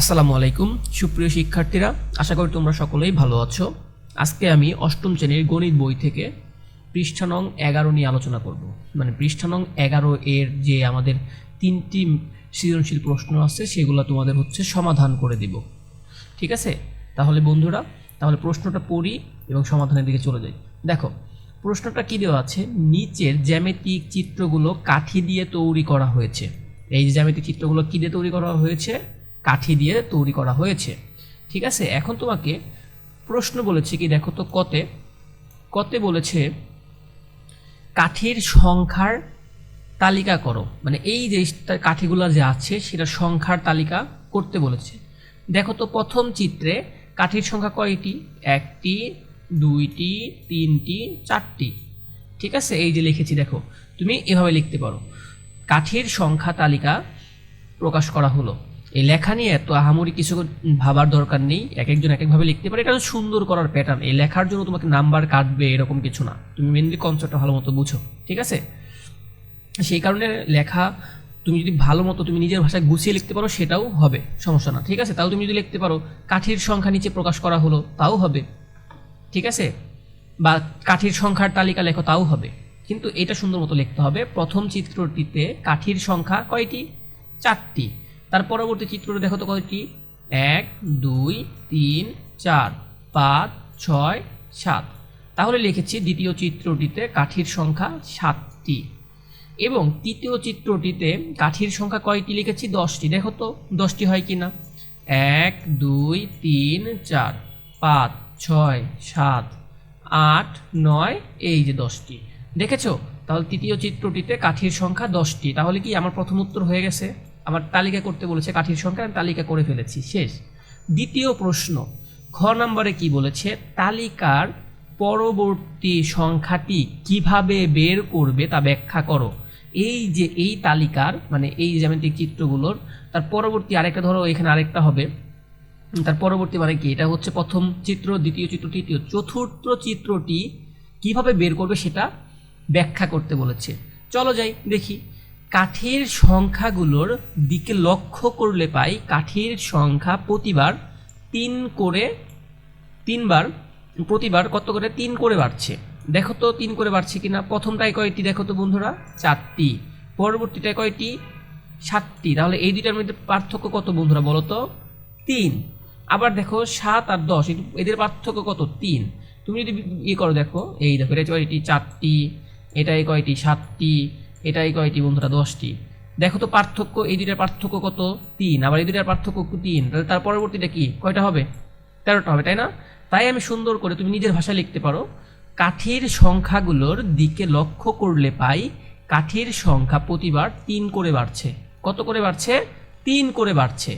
আসসালামু আলাইকুম। সুপ্রিয় শিক্ষার্থীরা, আশা করি তোমরা সকলেই ভালো আছো। আজকে আমি অষ্টম শ্রেণির গণিত বই থেকে পৃষ্ঠা নং এগারো নিয়ে আলোচনা করব। মানে পৃষ্ঠা নং এগারো এর যে আমাদের তিনটি সৃজনশীল প্রশ্ন আছে, সেগুলো তোমাদের হচ্ছে সমাধান করে দিব। ঠিক আছে? তাহলে বন্ধুরা, তাহলে প্রশ্নটা পড়ি এবং সমাধানের দিকে চলে যাই। দেখো, প্রশ্নটা কী দেওয়া আছে? নিচের জ্যামিতিক চিত্রগুলো কাঠি দিয়ে তৈরি করা হয়েছে। এই জ্যামিতিক চিত্রগুলো কী দিয়ে তৈরি করা হয়েছে? কাঠি দিয়ে তৈরি করা হয়েছে। ঠিক আছে? এখন তোমাকে প্রশ্ন বলেছে কি, দেখো তো কতে। কতে বলেছে, কাঠির সংখ্যার তালিকা করো। মানে এই যে কাঠিগুলো যে আছে, সেটা সংখ্যার তালিকা করতে বলেছে। দেখো তো প্রথম চিত্রে কাঠির সংখ্যা কয়টি? একটি, দুইটি, তিনটি, চারটি। ঠিক আছে? এই যে লিখেছি, দেখো। তুমি এভাবে লিখতে পারো। কাঠির সংখ্যা তালিকা প্রকাশ করা হলো। এই লেখা নিয়ে এত আহামরি কিছু ভাবার দরকার নেই এক একজন এক একভাবে লিখতে পারে, এটা সুন্দর করার প্যাটার্ন এই লেখার জন্য তোমাকে নাম্বার কাটবে এরকম কিছু না। তুমি মেনলি কনসেপ্টটা ভালো মতো বুঝো, ঠিক আছে? সেই কারণে লেখা তুমি যদি ভালো মতো তুমি নিজের ভাষায় গুছিয়ে লিখতে পারো, সেটাও হবে, সমস্যা না, ঠিক আছে? তাও তুমি যদি লিখতে পারো, কাঠির সংখ্যা নিচে প্রকাশ করা হলো, তাও হবে, ঠিক আছে? বা কাঠির সংখ্যার তালিকা লেখো, তাও হবে। কিন্তু এটা সুন্দর মতো লিখতে হবে। প্রথম চিত্রটিতে কাঠির সংখ্যা কয়টি? চারটি। তার পরবর্তী চিত্রটা দেখো তো কয়টি এক, দুই, তিন, চার, পাঁচ, ছয়, সাত। তাহলে লিখেছি দ্বিতীয় চিত্রটিতে কাঠির সংখ্যা সাতটি। এবং তৃতীয় চিত্রটিতে কাঠির সংখ্যা কয়টি লিখেছি? দশটি। দেখো তো, দশটি হয় কি না? এক, দুই, তিন, চার, পাঁচ, ছয়, সাত, আট, নয়, এই যে দশটি। দেখেছ? তাহলে তৃতীয় চিত্রটিতে কাঠির সংখ্যা দশটি। তাহলে কি আমার প্রথম উত্তর হয়ে গেছে? আমার তালিকা করতে বলেছে কাঠির সংখ্যা আমি তালিকা করে ফেলেছি। শেষ। দ্বিতীয় প্রশ্ন খ নম্বরে কি বলেছে? তালিকার পরবর্তী সংখ্যাটি কীভাবে বের করবে তা ব্যাখ্যা করো। এই যে এই তালিকার মানে এই জ্যামিতিক চিত্রগুলোর, তার পরবর্তী আরেকটা ধরো, এখানে আরেকটা হবে। তার পরবর্তী মানে কি? এটা হচ্ছে প্রথম চিত্র, দ্বিতীয় চিত্র, তৃতীয়। চতুর্থ চিত্রটি কীভাবে বের করবে সেটা ব্যাখ্যা করতে বলেছে। চলো যাই, দেখি। কাঠের সংখ্যাগুলোর দিকে লক্ষ্য করলে পাই কাঠির সংখ্যা প্রতিবার তিন করে, তিনবার প্রতিবার কত করে? তিন করে বাড়ছে। দেখো তো তিন করে বাড়ছে কিনা। প্রথমটায় কয়টি দেখো তো বন্ধুরা? চারটি। পরবর্তীটায় কয়টি? সাতটি। তাহলে এই দুইটার মধ্যে পার্থক্য কত বন্ধুরা বলো তো? তিন। আবার দেখো সাত আর দশ এদের- পার্থক্য কত? তিন। তুমি যদি ইয়ে করো দেখো, এই দেখো, এটা কয়টি? চারটি। এটাই কয়টি? সাতটি। এটাই কয়টি বন্ধুরা? দশটি। দেখো তো পার্থক্য, এই দুইটার পার্থক্য কত? তিন। আবার এই দুইটার পার্থক্য তিন। তাহলে তার পরবর্তীটা কি? কয়টা হবে? তেরোটা হবে, তাই না? তাই আমি সুন্দর করে তুমি নিজের ভাষায় লিখতে পারো। কাঠের সংখ্যাগুলোর দিকে লক্ষ্য করলে পাই কাঠের সংখ্যা প্রতিবার তিন করে বাড়ছে। কত করে বাড়ছে? তিন করে বাড়ছে।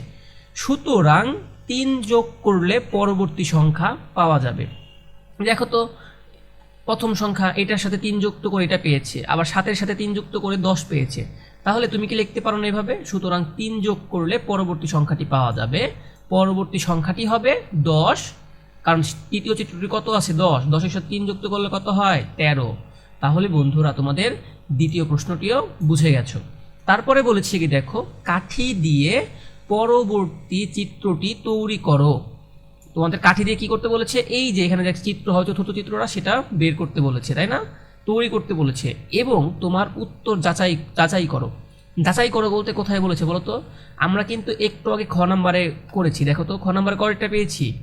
সুতরাং তিন যোগ করলে পরবর্তী সংখ্যা পাওয়া যাবে। দেখো তো প্রথম সংখ্যা এটার সাথে তিন যুক্ত করে এটা পেয়েছে, আবার সাতের সাথে তিন যুক্ত করে দশ পেয়েছে। তাহলে তুমি কি লিখতে পারো না এভাবে? সুতরাং তিন যোগ করলে পরবর্তী সংখ্যাটি পাওয়া যাবে। পরবর্তী সংখ্যাটি হবে দশ, কারণ তৃতীয় চিত্রটি কত আছে? দশ। দশের সাথে তিন যুক্ত করলে কত হয়? তেরো। তাহলে বন্ধুরা, তোমাদের দ্বিতীয় প্রশ্নটিও বুঝে গেছো। তারপরে বলেছে কি দেখো, কাঠি দিয়ে পরবর্তী চিত্রটি তৈরি করো। তোমাদের কাঠি দিয়ে কি করতে বলেছে? এই যে এখানে যে চিত্র হয় চতুর্থ চিত্রটা, সেটা বের করতে বলেছে, তাই না? তৈরি করতে বলেছে। এবং তোমার উত্তর যাচাই যাচাই করো। যাচাই করো বলতে কোথায় বলেছে বলো তো? আমরা কিন্তু একটু আগে খ নাম্বারে করেছি। দেখো তো, খ নাম্বারে কয়টা পেয়েছি?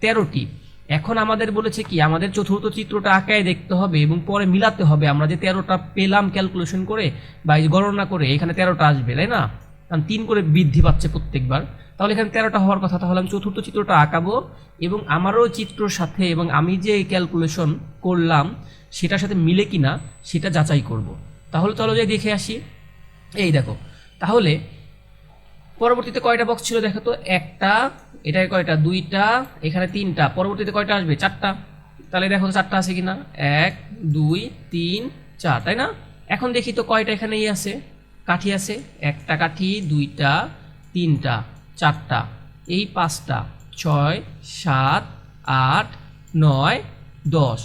তেরোটি। এখন আমাদের বলেছে কি, আমাদের চতুর্থ চিত্রটা আঁকায় দেখতে হবে এবং পরে মিলাতে হবে। আমরা যে তেরোটা পেলাম ক্যালকুলেশন করে বা গণনা করে, এখানে তেরোটা আসবে, তাই না? কারণ তিন করে বৃদ্ধি পাচ্ছে প্রত্যেকবার। তাহলে এখানে তেরোটা হওয়ার কথা। তাহলে আমি চতুর্থ চিত্রটা আঁকাবো এবং আমারও চিত্রর সাথে এবং আমি যে ক্যালকুলেশন করলাম, সেটার সাথে মিলে কি না সেটা যাচাই করব। তাহলে চলো যাই দেখে আসি। এই দেখো, তাহলে পরবর্তীতে কয়টা বক্স ছিল দেখো তো? একটা, এটায় কয়টা? দুইটা, এখানে তিনটা। পরবর্তীতে কয়টা আসবে? চারটা। তাহলে দেখো তো চারটা আছে কি না এক, দুই, তিন, চার, তাই না? এখন দেখি তো কয়টা এখানেই আছে? কাঠি আছে? একটা কাঠি, দুইটা, তিনটা। চারটা। এই পাঁচটা, ছয়, সাত, আট, নয়, দশ,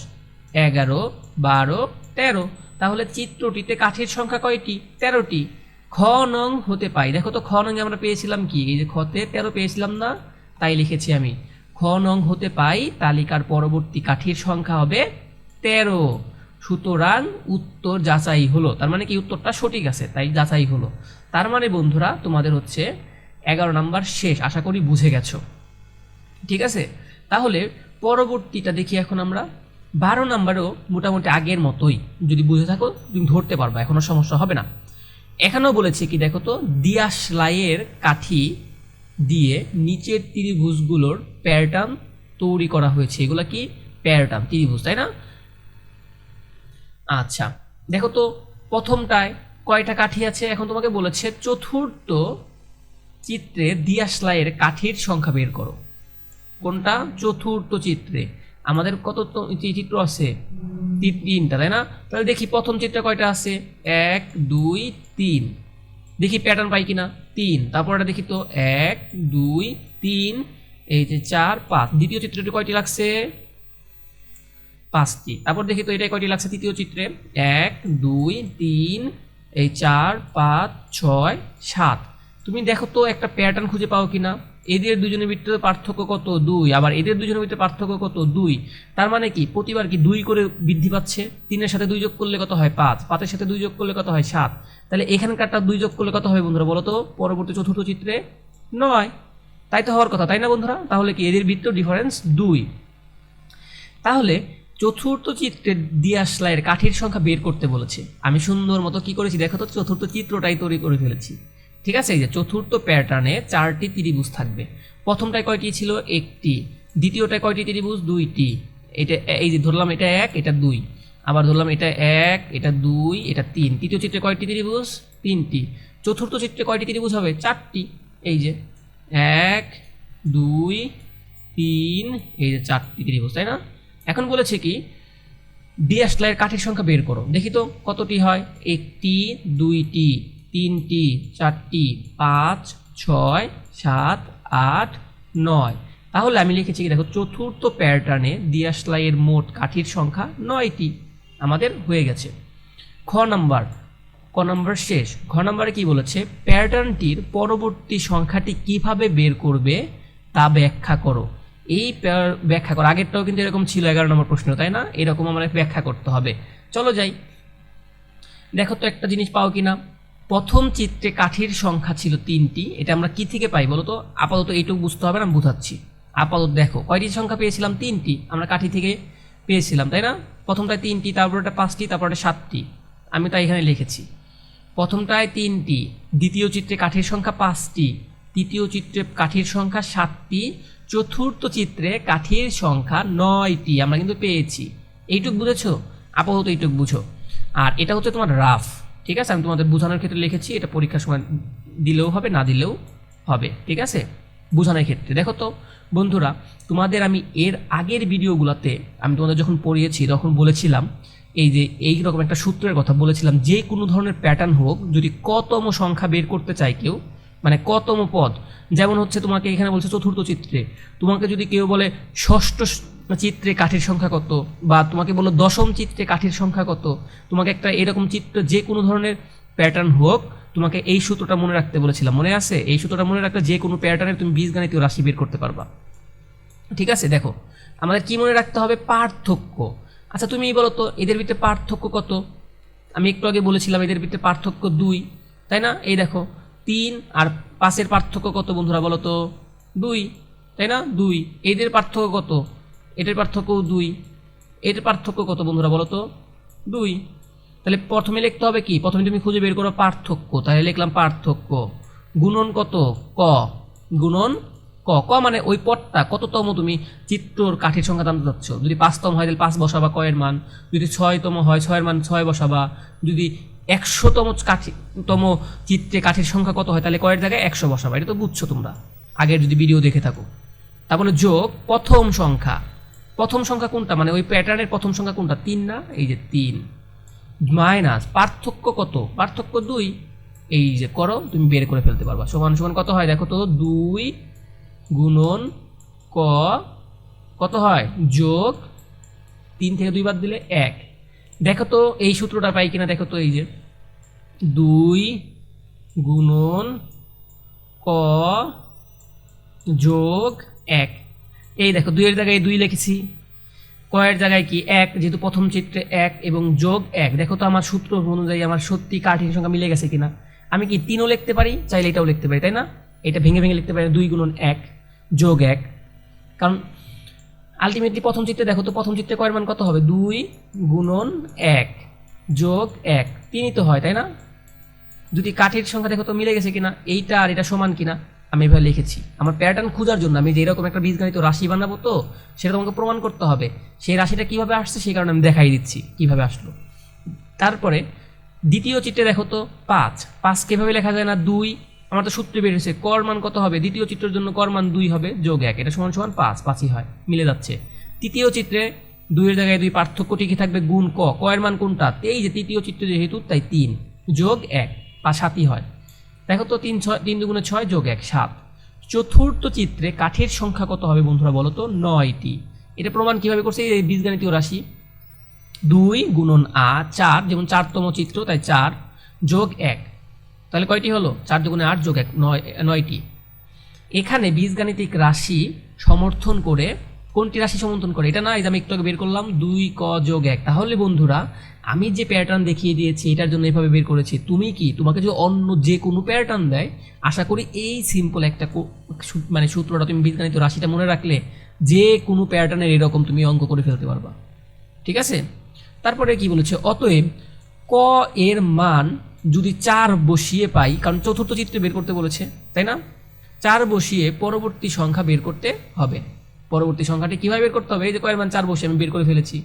এগারো, বারো, তেরো। তাহলে চিত্রটিতে কাঠের সংখ্যা কয়টি? তেরোটি। খ নং হতে পাই। দেখো তো, খ নং আমরা পেয়েছিলাম কি? এই যে খতে তেরো পেয়েছিলাম না? তাই লিখেছি আমি। খ নং হতে পাই তালিকার পরবর্তী কাঠির সংখ্যা হবে তেরো। সুতরাং উত্তর যাচাই হলো। তার মানে কি? উত্তরটা সঠিক আছে, তাই যাচাই হলো। তার মানে বন্ধুরা, তোমাদের হচ্ছে এগারো নাম্বার শেষ, আশা করি বুঝে গেছো। ঠিক আছে? তাহলে পরবর্তীটা দেখি এখন আমরা। বারো নাম্বারও মোটামুটি আগের মতোই। যদি বুঝে থাকো, তুমি ধরতে পারবা, এখনও সমস্যা হবে না। এখানেও বলেছে কি, দেখো তো দিয়াশলাইয়ের কাঠি দিয়ে নিচের ত্রিভুজগুলোর প্যাটার্ন তৈরি করা হয়েছে। এগুলো কি? প্যাটার্ন ত্রিভুজ, তাই না? আচ্ছা দেখো তো, প্রথমটায় কয়টা কাঠি আছে? এখন তোমাকে বলেছে, চতুর্থ চিত্রে দিয়াশলাইয়ের কাঠির সংখ্যা বের করো। কোনটা? চতুর্থ চিত্রে। আমাদের কত চিত্র আছে? তিনটা, তাই না? তাহলে দেখি প্রথম চিত্রে কয়টা আছে? এক, দুই, তিন। দেখি প্যাটার্ন পাই কিনা? তিন। তারপরটা দেখি তো এক, দুই, তিন, এই যে চার, পাঁচ। দ্বিতীয় চিত্রটি কয়টি লাগছে? পাঁচটি। তারপর দেখি তো এটাই কয়টি লাগছে তৃতীয় চিত্রে? এক, দুই, তিন, এই চার, পাঁচ, ছয়, সাত। তুমি দেখো তো একটা প্যাটার্ন খুঁজে পাও কি না এদের দুজনের ভিতরে পার্থক্য কত? দুই। আবার এদের দুজনের ভিতরে পার্থক্য কত? দুই। তার মানে কি? প্রতিবার কি দুই করে বৃদ্ধি পাচ্ছে? তিনের সাথে দুই যোগ করলে কত হয়? পাঁচ। পাঁচের সাথে দুই যোগ করলে কত হয়? সাত। তাহলে এখানকারটা দুই যোগ করলে কত হবে বন্ধুরা বলো তো? পরবর্তী চতুর্থ চিত্রে নয়। তাই তো হওয়ার কথা, তাই না বন্ধুরা? তাহলে কি এদের ভিতর ডিফারেন্স দুই। তাহলে চতুর্থ চিত্রে দিয়া দিয়াশলাইয়ের কাঠির সংখ্যা বের করতে বলেছে। আমি সুন্দর মতো কি করেছি? দেখো তো, চতুর্থ চিত্রটাই তৈরি করে ফেলেছি। ঠিক আছে? এই যে চতুর্থ প্যাটার্নে চারটি ত্রিভুজ থাকবে। প্রথমটায় কয়টি ছিল? একটি। দ্বিতীয়টায় কয়টি ত্রিভুজ? দুইটি। এটা এই যে ধরলাম এটা এক, এটা দুই। আবার ধরলাম এটা এক, এটা দুই, এটা তিন। তৃতীয় চিত্রে কয়টি ত্রিভুজ? তিনটি। চতুর্থ চিত্রে কয়টি ত্রিভুজ হবে? চারটি। এই যে এক, দুই, তিন, এই যে চারটি ত্রিভুজ, তাই না? এখন বলেছে কি ডিএসলাইয়ের কাঠের সংখ্যা বের করো। দেখি তো কতটি হয়? একটি, দুইটি। তিনটি, চারটি, পাঁচ, ছয়, সাত, আট, নয়। তাহলে আমি লিখেছি কি, দেখো, চতুর্থ প্যাটার্নে দিয়াশলাইয়ের মোট কাঠির সংখ্যা নয়টি। আমাদের হয়ে গেছে। খ নাম্বার। ক নাম্বার শেষ। ঘ নাম্বারে কি বলেছে? প্যাটার্নটির পরবর্তী সংখ্যাটি কীভাবে বের করবে তা ব্যাখ্যা করো। এই ব্যাখ্যা করো। আগেরটাও কিন্তু এরকম ছিল, এগারো নম্বর প্রশ্ন, তাই না? এরকম আমরা ব্যাখ্যা করতে হবে। চলো যাই। দেখো তো একটা জিনিস পাও কিনা? প্রথম চিত্রে কাঠির সংখ্যা ছিল তিনটি। এটা আমরা কি থেকে পাই বলো তো আপাতত এইটুকু বুঝতে হবে না বুঝাচ্ছি। আপাতত দেখো, কয়টি সংখ্যা পেয়েছিলাম? তিনটি। আমরা কাঠি থেকে পেয়েছিলাম, তাই না? প্রথমটায় তিনটি তারপর এটা পাঁচটি তারপর এটা সাতটি। আমি তাই এখানে লিখেছি। প্রথমটায় তিনটি, দ্বিতীয় চিত্রে কাঠির সংখ্যা পাঁচটি, তৃতীয় চিত্রে কাঠির সংখ্যা সাতটি, চতুর্থ চিত্রে কাঠির সংখ্যা নয়টি। আমরা কিন্তু পেয়েছি। এইটুক বুঝেছ? আপাতত এইটুক বুঝো। আর এটা হচ্ছে তোমার রাফ। ঠিক আছে? আমি তোমাদের বোঝানোর ক্ষেত্রে লিখেছি, এটা পরীক্ষার সময় দিলেও হবে, না দিলেও হবে, ঠিক আছে? বোঝানোর ক্ষেত্রে। দেখো তো, বন্ধুরা, তোমাদের আমি এর আগের ভিডিওগুলোতে আমি তোমাদের যখন পড়িয়েছি, তখন বলেছিলাম, এই যে এই রকম একটা সূত্রের কথা বলেছিলাম, যে কোনো ধরনের প্যাটার্ন হোক, যদি কতম সংখ্যা বের করতে চায় কেউ মানে কতম পদ, যেমন হচ্ছে তোমাকে এখানে বলছে চতুর্থ চিত্রে, তোমাকে যদি কেউ বলে ষষ্ঠ চিত্রে কাঠের সংখ্যা কত? বা তোমাকে বলো দশম চিত্রে কাঠের সংখ্যা কত? তোমাকে একটা এরকম চিত্র যে কোনো ধরনের প্যাটার্ন হোক, তোমাকে এই সূত্রটা মনে রাখতে বলেছিলাম। মনে আছে? এই সূত্রটা মনে রাখলে যে কোনো প্যাটার্নের তুমি বীজগাণিতীয় রাশি বের করতে পারবা। ঠিক আছে? দেখো, আমাদের কি মনে রাখতে হবে? পার্থক্য। আচ্ছা তুমি বলো তো, এদের ভিতরে পার্থক্য কত? আমি একটু আগে বলেছিলাম, এদের ভিতরে পার্থক্য দুই। তাই না? এই দেখো, তিন আর পাঁচের পার্থক্য কত বন্ধুরা বলো তো? দুই। তাই না? দুই। এদের পার্থক্য কত? এদের পার্থক্যও দুই। এটার পার্থক্য কত বন্ধুরা বলো তো? দুই। তাহলে প্রথমে লিখতে হবে কি? প্রথমে তুমি খুঁজে বের করো পার্থক্য। তাহলে লিখলাম পার্থক্য। গুণন কত? ক। গুণন ক। ক মানে ওই পদটা কততম তুমি চিত্রর কাঠির সংখ্যা জানতে চাচ্ছ? যদি পাঁচতম হয় তাহলে পাঁচ বসাবা কয়ের মান। যদি ছয়তম হয় ছয়ের মান ছয় বসাবা। যদি একশোতম কাঠি তম চিত্রে কাঠির সংখ্যা কত হয় তাহলে কয়ের জায়গায় একশো বসাবা। এটা তো বুঝছ তোমরা। আগের যদি ভিডিও দেখে থাকো। তারপরে যোগ প্রথম সংখ্যা। প্রথম সংখ্যা কোনটা? মানে ওই প্যাটার্নের প্রথম সংখ্যা কোনটা? তিন না? এই যে তিন। মাইনাস পার্থক্য কত? পার্থক্য দুই। এই যে করো, তুমি বের করে ফেলতে পারবা। সমান সমান কত হয়? দেখো তো, দুই গুণন ক কত হয়? যোগ তিন থেকে দুই বাদ দিলে এক। দেখো তো, এই সূত্রটা পাই কিনা? দেখো তো, এই যে দুই গুণন ক যোগ এক। এই দেখো, দুইয়ের জায়গায় দুই লিখেছি। কয়ের জায়গায় কি এক, যেহেতু প্রথম চিত্রে এক এবং যোগ এক। দেখো তো আমার সূত্র অনুযায়ী আমার সত্যি কাঠিন সংখ্যা মিলে গেছে কিনা। আমি কি তিনও লিখতে পারি? চাইলে এটাও লিখতে পারি, তাই না? এটা ভেঙে ভেঙে লিখতে পারি, দুই গুণন এক, যোগ এক। কারণ আলটিমেটলি প্রথম চিত্রে দেখো তো প্রথম চিত্রে কয়ের মান কত হবে? দুই গুণন এক, যোগ এক। তিনই তো হয়, তাই না? যদি কাঠের সংখ্যা দেখো তো মিলে গেছে কিনা, এইটা আর এটা সমান কিনা। আমি এভাবে লিখেছি। আমার প্যাটার্ন খোঁজার জন্য আমি যে এরকম একটা বীজগণিত রাশি বানাবো তো, সেটা তোমাকে প্রমাণ করতে হবে। সেই রাশিটা কীভাবে আসছে সেই কারণে আমি দেখাই দিচ্ছি কীভাবে আসলো। তারপরে দ্বিতীয় চিত্রে দেখো তো, পাঁচ। পাঁচ কীভাবে লেখা যায় না? দুই। আমার তো সূত্রে বেরিয়েছে কর মান কত হবে? দ্বিতীয় চিত্রের জন্য কর মান দুই হবে, যোগ এক। এটা সমান সমান পাঁচ, পাঁচই হয়, মিলে যাচ্ছে। তৃতীয় চিত্রে দুইয়ের জায়গায় দুই পার্থক্য ঠিকই থাকবে, গুণ ক। কয়ের মান কোনটা? এই যে তৃতীয় চিত্রে যেহেতু, তাই তিন। যোগ এক, পাঁচ, সাতই হয়। দেখো তো তিন ছয় তিন দুগুণে ছয় যোগ এক, সাত। চতুর্থ চিত্রে কাঠের সংখ্যা কত হবে বন্ধুরা বলো তো? নয়টি। এটা প্রমাণ কীভাবে করছে? এই বীজগাণিতীয় রাশি। দুই গুণন আ, চার, যেমন চারতম চিত্র, তাই চার যোগ এক। তাহলে কয়টি হলো? চার দুগুণে আট যোগ এক, নয়, নয়টি। এখানে বীজগাণিতিক রাশি সমর্থন করে কোনটি রাশি সমর্থন করে? এটা না আমি একটু আগে বের করলাম, দুই ক যোগ এক। তাহলে বন্ধুরা আমি যে প্যাটার্ন দেখিয়ে দিয়েছি, এটার জন্য এভাবে বের করেছি, তুমি কি? তোমাকে যদি অন্য যে কোনো প্যাটার্ন দেয়, আশা করি এই সিম্পল একটা মানে সূত্রটা তুমি বীজগাণিত রাশিটা মনে রাখলে, যে কোনো প্যাটার্নের এরকম তুমি অঙ্ক করে ফেলতে পারবা। ঠিক আছে? তারপরে কি বলেছে? অতএব, ক এর মান যদি চার বসিয়ে পাই, কারণ চতুর্থ চিত্রে বের করতে বলেছে, তাই না? চার বসিয়ে পরবর্তী সংখ্যা বের করতে হবে। পরবর্তী সংখ্যাটি কীভাবে বের করতে হবে? এই যে কয়ের মান চার বসিয়ে আমি বের করে ফেলেছি,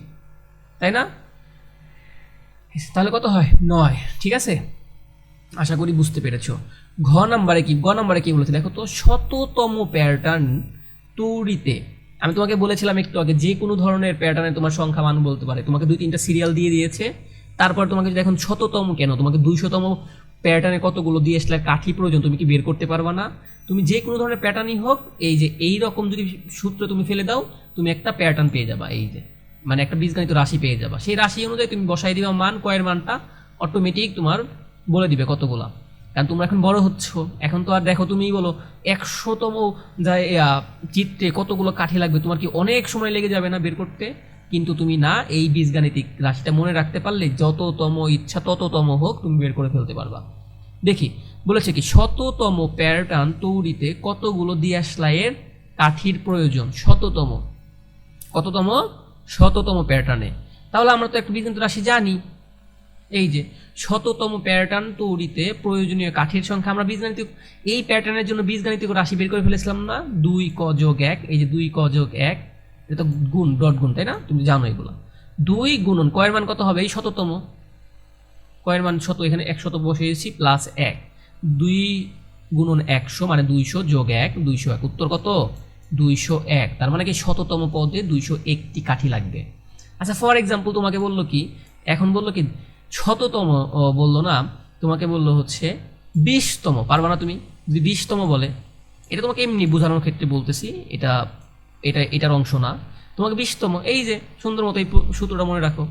তাই না? তাহলে কত হয়? নয়। ঠিক আছে? আশা করি বুঝতে পেরেছ। ঘ নাম্বারে কি? গ নাম্বারে কি বলেছে? দেখো তো, শততম প্যাটার্ন তৈরিতে আমি তোমাকে বলেছিলাম একটু আগে, যে কোনো ধরনের প্যাটার্নে তোমার সংখ্যা মান বলতে পারে। তোমাকে দুই তিনটা সিরিয়াল দিয়ে দিয়েছে। তারপর তোমাকে যদি এখন শততম কেন? তোমাকে দুইশতম প্যাটার্নে কতগুলো দিয়ে আসলে কাঠি প্রয়োজন তুমি কি বের করতে পারবা না? তুমি যে কোনো ধরনের প্যাটার্নই হোক, এই যে এই রকম যদি সূত্র তুমি ফেলে দাও, তুমি একটা প্যাটার্ন পেয়ে যাবা, এই যে। মানে একটা বীজগণিত রাশি পেয়ে যাবা। সেই রাশি অনুযায়ী তুমি বসাই দিবা মান, কয়ের মানটা অটোমেটিক তোমার বলে দিবে কতগুলা। কারণ তোমরা এখন বড় হচ্ছ। এখন তো আর দেখো তুমি বলো, একশোতম যায় চিত্রে কতগুলো কাঠি লাগবে? তোমার কি অনেক সময় লেগে যাবে না বের করতে? কিন্তু তুমি না এই বীজগাণিতিক রাশিটা মনে রাখতে পারলে যততম ইচ্ছা তততম হোক তুমি বের করে ফেলতে পারবা। দেখি, বলেছে কি, শততম প্যাটার্ন তৈরিতে কতগুলো দিয়াশলাইয়ের কাঠির প্রয়োজন? শততম। কততম? শততম প্যাটার্নে তাহলে আমরা তো একটা বীজগণিত রাশি জানি। এই যে, শততম প্যাটার্ন তৈরিতে প্রয়োজনীয় কাঠির সংখ্যা আমরা বীজগাণিতিক এই প্যাটার্নের জন্য বীজগাণিতিক রাশি বের করে ফেলেছিলাম না? দুই ক যোগ এক, এই যে দুই ক যোগ এক, এটা গুণ ডট গুণ, তাই না? তুমি জানো এগুলো। দুই গুণন, কয়ের মান কত হবে? এই শততম। কয়ের মান শত, এখানে একশত বসিয়েছি প্লাস এক। দুই গুণন একশো মানে দুইশো যোগ এক, দুইশো এক, উত্তর কত? দুইশো এক। তার মানে কি শততম পদে দুইশো একটি কাঠি লাগবে। আচ্ছা ফর এক্সাম্পল তোমাকে বলল কি, এখন বলল কি, শততম বলল না, তোমাকে বলল হচ্ছে বিশতম। পারবা না তুমি? যদি বিশতম বলে, এটা তোমাকে এমনি বোঝানোর ক্ষেত্রে বলতেছি, এটা এটা, এটার অংশ না। তোমাকে বিশতম, এই যে, সুন্দর মতো এই সূত্রটা মনে রাখো।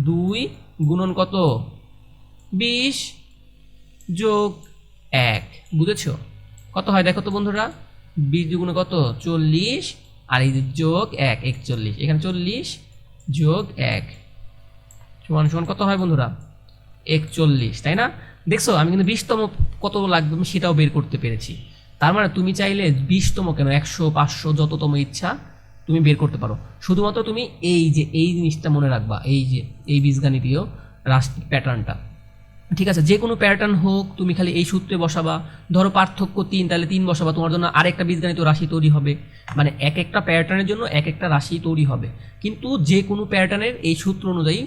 দুই গুণন কত? বিশ যোগ এক। বুঝেছ? কত হয় দেখো তো বন্ধুরা? বিশ দুগুণে কত? চল্লিশ। আর এই যোগ এক, একচল্লিশ। এখানে চল্লিশ যোগ এক। সমান সমান কত হয় বন্ধুরা? একচল্লিশ, তাই না? দেখছ, আমি কিন্তু বিশতম কত লাগবে সেটাও বের করতে পেরেছি। তার মানে তুমি চাইলে বিশতম কেন? একশো, পাঁচশো যততম ইচ্ছা তুমি বের করতে পারো। শুধুমাত্র তুমি এই যে, এই জিনিসটা মনে রাখবা, এই যে, এই বীজগাণিতীয় রাশি প্যাটার্নটা ঠিক আছে যে কোনো প্যাটার্ন হোক, তুমি খালি এই সূত্রে বসাবা। ধরো পার্থক্য তিন, তাহলে তিন বসাবা, তোমার জন্য আরেকটা বীজগাণিত রাশি তৈরি হবে। মানে এক একটা প্যাটার্নের জন্য এক একটা রাশি তৈরি হবে। কিন্তু যে কোনো প্যাটার্নের এই সূত্র অনুযায়ী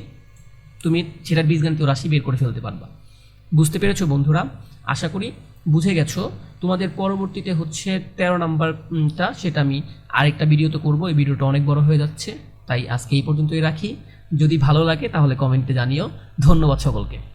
তুমি সেটার বীজগাণিত রাশি বের করে ফেলতে পারবা। বুঝতে পেরেছ বন্ধুরা? আশা করি বুঝে গেছো। তোমাদের পরবর্তীতে হচ্ছে তেরো নাম্বারটা, সেটা আমি আরেকটা ভিডিও তো করব। এই ভিডিওটা অনেক বড় হয়ে যাচ্ছে, তাই আজকে এই পর্যন্তই রাখি। যদি ভালো লাগে তাহলে কমেন্টে জানিও। ধন্যবাদ সকলকে।